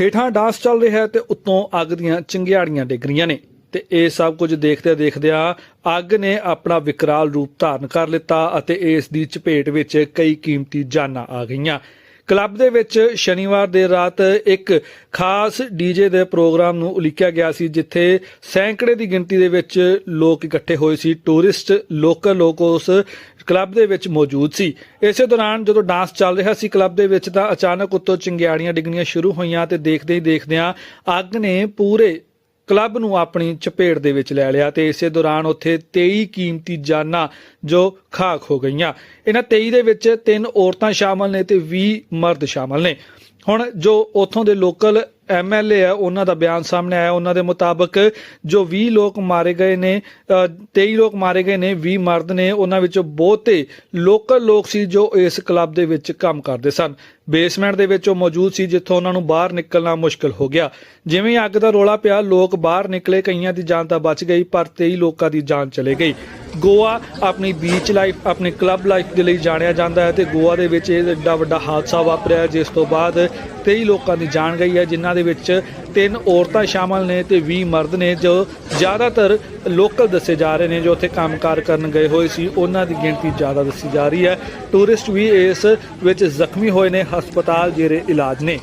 ਹੇਠਾਂ ਡਾਂਸ ਚੱਲ ਰਿਹਾ ਹੈ ਤੇ ਉੱਤੋਂ ਅੱਗ ਦੀਆਂ ਚਿੰਗਿਆੜੀਆਂ ਡਿੱਗ ਰਹੀਆਂ ਨੇ। ਤੇ ਇਹ ਸਭ ਕੁਝ ਦੇਖਦੇ ਦੇਖਦਿਆਂ ਅੱਗ ਨੇ ਆਪਣਾ ਵਿਕਰਾਲ ਰੂਪ ਧਾਰਨ ਕਰ ਲਿੱਤਾ ਅਤੇ ਇਸ ਦੀ ਚਪੇਟ ਵਿੱਚ ਕਈ ਕੀਮਤੀ ਜਾਨਾਂ ਆ ਗਈਆਂ। ਕਲੱਬ ਦੇ ਵਿੱਚ ਸ਼ਨੀਵਾਰ ਦੇ ਰਾਤ ਇੱਕ ਖਾਸ ਡੀਜੇ ਦੇ ਪ੍ਰੋਗਰਾਮ ਨੂੰ ਉਲੀਕਿਆ ਗਿਆ ਸੀ, ਜਿੱਥੇ ਸੈਂਕੜੇ ਦੀ ਗਿਣਤੀ ਦੇ ਵਿੱਚ ਲੋਕ ਇਕੱਠੇ ਹੋਏ ਸੀ। ਟੂਰਿਸਟ ਲੋਕਲ ਲੋਕ ਉਸ ਕਲੱਬ ਦੇ ਵਿੱਚ ਮੌਜੂਦ ਸੀ। ਇਸੇ ਦੌਰਾਨ ਜਦੋਂ ਡਾਂਸ ਚੱਲ ਰਿਹਾ ਸੀ ਕਲੱਬ ਦੇ ਵਿੱਚ ਤਾਂ ਅਚਾਨਕ ਉੱਤੋਂ ਚਿੰਗਿਆੜੀਆਂ ਡਿੱਗਣੀਆਂ ਸ਼ੁਰੂ ਹੋਈਆਂ ਤੇ ਦੇਖਦੇ ਹੀ ਦੇਖਦਿਆਂ ਅੱਗ ਨੇ ਪੂਰੇ ਕਲੱਬ ਨੂੰ ਆਪਣੀ ਚਪੇਟ ਦੇ ਵਿੱਚ ਲੈ ਲਿਆ ਤੇ ਇਸੇ ਦੌਰਾਨ ਉੱਥੇ 23 ਕੀਮਤੀ ਜਾਨਾਂ ਜੋ ਖਾਕ ਹੋ ਗਈਆਂ। ਇਹਨਾਂ 23 ਦੇ ਵਿੱਚ ਤਿੰਨ ਔਰਤਾਂ ਸ਼ਾਮਲ ਨੇ ਤੇ 20 ਮਰਦ ਸ਼ਾਮਲ ਨੇ। ਹੁਣ ਜੋ ਉੱਥੋਂ ਦੇ ਲੋਕਲ ਐਮਐਲਏ ਹੈ ਉਹਨਾਂ ਦਾ ਬਿਆਨ ਸਾਹਮਣੇ ਆਇਆ। ਉਹਨਾਂ ਦੇ ਮੁਤਾਬਕ ਜੋ 20 ਲੋਕ ਮਾਰੇ ਗਏ ਨੇ ਅ, 23 ਲੋਕ ਮਾਰੇ ਗਏ ਨੇ 20 ਮਰਦ ਨੇ ਉਹਨਾਂ ਵਿੱਚੋਂ ਬਹੁਤੇ ਲੋਕਲ ਲੋਕ ਸੀ ਜੋ ਇਸ ਕਲੱਬ ਦੇ ਵਿੱਚ ਕੰਮ ਕਰਦੇ ਸਨ। ਬੇਸਮੈਂਟ ਦੇ ਵਿੱਚ ਉਹ ਮੌਜੂਦ ਸੀ ਜਿੱਥੋਂ ਉਹਨਾਂ ਨੂੰ ਬਾਹਰ ਨਿਕਲਣਾ ਮੁਸ਼ਕਲ ਹੋ ਗਿਆ। ਜਿਵੇਂ ਅੱਗ ਦਾ ਰੋਲਾ ਪਿਆ ਲੋਕ ਬਾਹਰ ਨਿਕਲੇ ਕਈਆਂ ਦੀ ਜਾਨ ਤਾਂ ਬਚ ਗਈ ਪਰ 23 ਲੋਕਾਂ ਦੀ ਜਾਨ ਚਲੇ ਗਈ। ਗੋਆ ਆਪਣੀ ਬੀਚ ਲਾਈਫ ਆਪਣੀ ਕਲੱਬ ਲਾਈਫ ਦੇ ਲਈ ਜਾਣਿਆ ਜਾਂਦਾ ਹੈ ਤੇ ਗੋਆ ਦੇ ਵਿੱਚ ਇਹ ਐਡਾ ਵੱਡਾ ਹਾਦਸਾ ਵਾਪਰਿਆ ਜਿਸ ਤੋਂ ਬਾਅਦ 23 ਲੋਕਾਂ ਦੀ ਜਾਨ ਗਈ ਹੈ, ਜਿਨ੍ਹਾਂ ਦੇ ਵਿੱਚ ਤਿੰਨ ਔਰਤਾਂ ਸ਼ਾਮਲ ਨੇ ਤੇ 20 ਮਰਦ ਨੇ, ਜੋ ਜ਼ਿਆਦਾਤਰ ਲੋਕਲ ਦੱਸੇ ਜਾ ਰਹੇ ਨੇ, ਜੋ ਉੱਥੇ ਕੰਮਕਾਰ ਕਰਨ ਗਏ ਹੋਏ ਸੀ, ਉਹਨਾਂ ਦੀ ਗਿਣਤੀ ਜ਼ਿਆਦਾ ਦੱਸੀ ਜਾ ਰਹੀ ਹੈ। ਟੂਰਿਸਟ ਵੀ ਇਸ ਵਿੱਚ ਜ਼ਖਮੀ ਹੋਏ ਨੇ, ਹਸਪਤਾਲ ਜਿਹੜੇ ਇਲਾਜ ਨੇ।